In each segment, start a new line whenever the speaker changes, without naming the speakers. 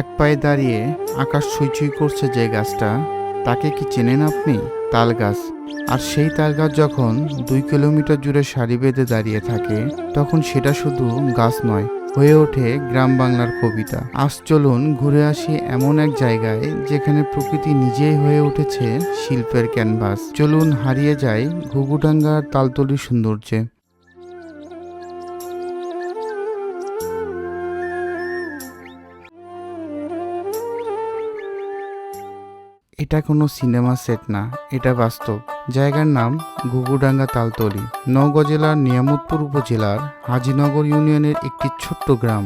এক পায়ে দাঁড়িয়ে আকাশ ছুঁই করছে যে গাছটা, তাকে কি চেনেন আপনি? তাল গাছ। আর সেই তাল গাছ যখন দুই কিলোমিটার জুড়ে সারি বেঁধে দাঁড়িয়ে থাকে, তখন সেটা শুধু গাছ নয়, হয়ে ওঠে গ্রাম বাংলার কবিতা। আজ চলুন ঘুরে আসি এমন এক জায়গায়, যেখানে প্রকৃতি নিজেই হয়ে উঠেছে শিল্পের ক্যানভাস। চলুন হারিয়ে যায় ঘুঘুডাঙ্গার তালতলির সৌন্দর্যে। এটা কোনো সিনেমা সেট না, এটা বাস্তব। জায়গার নাম ঘুঘুডাঙ্গা তালতলি। নওগাঁ জেলার নিয়ামতপুর উপজেলার হাজিনগর ইউনিয়নের একটি ছোট্ট গ্রাম।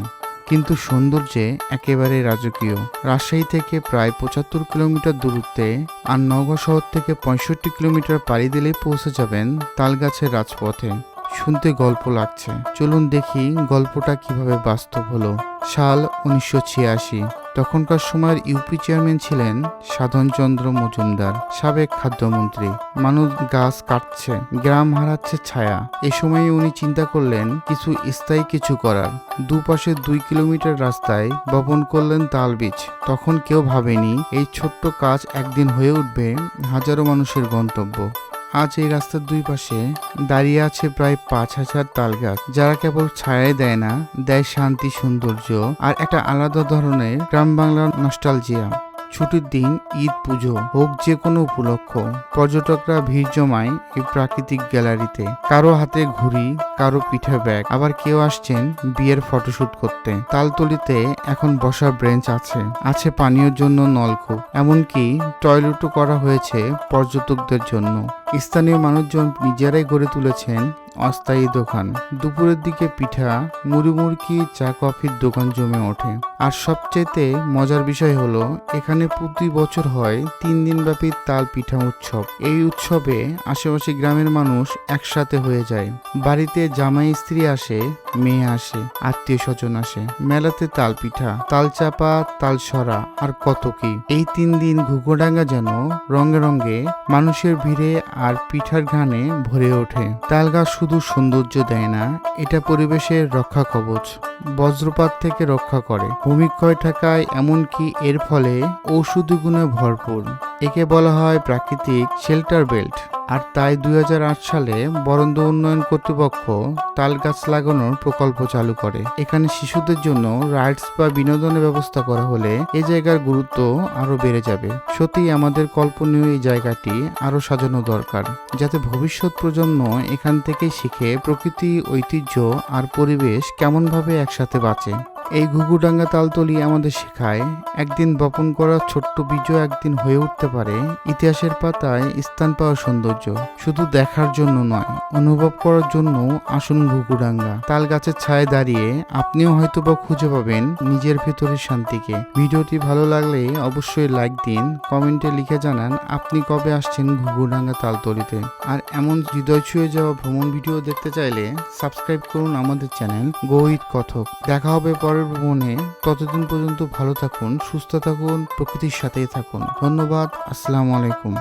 কিন্তু সৌন্দর্যে একেবারে রাজকীয়। রাজশাহী থেকে প্রায় পঁচাত্তর কিলোমিটার দূরত্বে আর নওগাঁ শহর থেকে পঁয়ষট্টি কিলোমিটার পাড়ি দিলেই পৌঁছে যাবেন তালগাছের রাজপথে। শুনতে গল্প লাগছে। চলুন দেখি গল্পটা কীভাবে বাস্তব হলো। সাল উনিশশো ছিয়াশি। তখনকার সময়ের ইউপি চেয়ারম্যান ছিলেন সাধনচন্দ্র মজুমদার, সাবেক খাদ্যমন্ত্রী। মানুষ গাছ কাটছে, গ্রাম হারাচ্ছে ছায়া। এ সময়ে উনি চিন্তা করলেন, কিছু স্থায়ী কিছু করার। দুপাশে দুই কিলোমিটার রাস্তায় বপন করলেন তাল বীজ। তখন কেউ ভাবেনি, এই ছোট্ট কাজ একদিন হয়ে উঠবে হাজারো মানুষের গন্তব্য। আজ এই রাস্তার দুই পাশে দাঁড়িয়ে আছে প্রায় পাঁচ হাজার তাল গাছ যারা কেবল ছায়াই দেয় না, দেয় শান্তি, সৌন্দর্য আর একটা আলাদা ধরনের গ্রাম বাংলার নস্টালজিয়া ছুটির দিন, ঈদ পুজো হোক যে কোনো উপলক্ষ, পর্যটকরা ভিড় জমায় এই প্রাকৃতিক গ্যালারিতে। কারও হাতে ঘুড়ি, কারও পিঠে ব্যাগ, আবার কেউ আসছেন বিয়ের ফটোশুট করতে। তালতলিতে এখন বসার ব্রেঞ্চ আছে আছে পানীয়র জন্য নলকূপ, এমনকি টয়লেটও করা হয়েছে পর্যটকদের জন্য। স্থানীয় মানুষজন নিজেরাই গড়ে তুলেছেন অস্থায়ী দোকান। দুপুরের দিকে পিঠা, মুড়ি চা, কফির দোকান জমে ওঠে। আর সবচেয়ে মজার বিষয় হলো, এখানে প্রতি বছর হয় তিন দিনব্যাপী তাল পিঠা উৎসব। এই উৎসবে আশেপাশে গ্রামের মানুষ একসাথে হয়ে যায়। বাড়িতে জামাই স্ত্রী আসে, মেয়ে আসে, আত্মীয় স্বজন আসে। মেলাতে তাল পিঠা, তাল চাপা, তাল সরা, আর কত কি এই তিন দিন ঘুঘোডাঙ্গা যেন রঙে রঙে মানুষের ভিড়ে আর পিঠার ঘানে ভরে ওঠে। তাল গাছ শুধু সৌন্দর্য দেয় না, এটা পরিবেশের রক্ষা কবচ, বজ্রপাত থেকে রক্ষা করে। ভূমিক্ষয় থাকায় এমনকি এর ফলে ঔষধি গুণে ভরপুর। একে বলা হয় প্রাকৃতিক শেল্টার বেল্ট। আর তাই দুই হাজার আট সালে বরন্দ উন্নয়ন কর্তৃপক্ষ তাল গাছ লাগানোর প্রকল্প চালু করে। এখানে শিশুদের জন্য রাইডস বা বিনোদনের ব্যবস্থা করা হলে এই জায়গার গুরুত্ব আরও বেড়ে যাবে। সত্যি আমাদের কল্পনীয় এই জায়গাটি আরও সাজানো দরকার, যাতে ভবিষ্যৎ প্রজন্ম এখান থেকে শিখে প্রকৃতি, ঐতিহ্য আর পরিবেশ কেমনভাবে একসাথে বাঁচে। এই ঘুঘুডাঙ্গা তালতলি আমাদের শেখায়, একদিন বপন করা ছোট্ট বীজও একদিন হয়ে উঠতে পারে, ইতিহাসের পাতায় স্থান পাওয়া সৌন্দর্য, শুধু দেখার জন্য নয়, অনুভব করার জন্য আসুন ঘুঘুডাঙ্গা। তাল গাছের ছায় দাঁড়িয়ে আপনিও হয়তো বা খুঁজে পাবেন নিজের ভেতরের শান্তিকে। ভিডিওটি ভালো লাগলে অবশ্যই লাইক দিন, কমেন্টে লিখে জানান আপনি কবে আসছেন ঘুঘুডাঙ্গা তালতলিতে। আর এমন হৃদয় ছুঁয়ে যাওয়া ভ্রমণ ভিডিও দেখতে চাইলে সাবস্ক্রাইব করুন আমাদের চ্যানেল গো উইথ কথক। দেখা হবে পরের ভ্রমণে ততদিন পর্যন্ত ভালো থাকুন সুস্থ থাকুন প্রকৃতির সাথেই থাকুন। ধন্যবাদ আসসালামু আলাইকুম।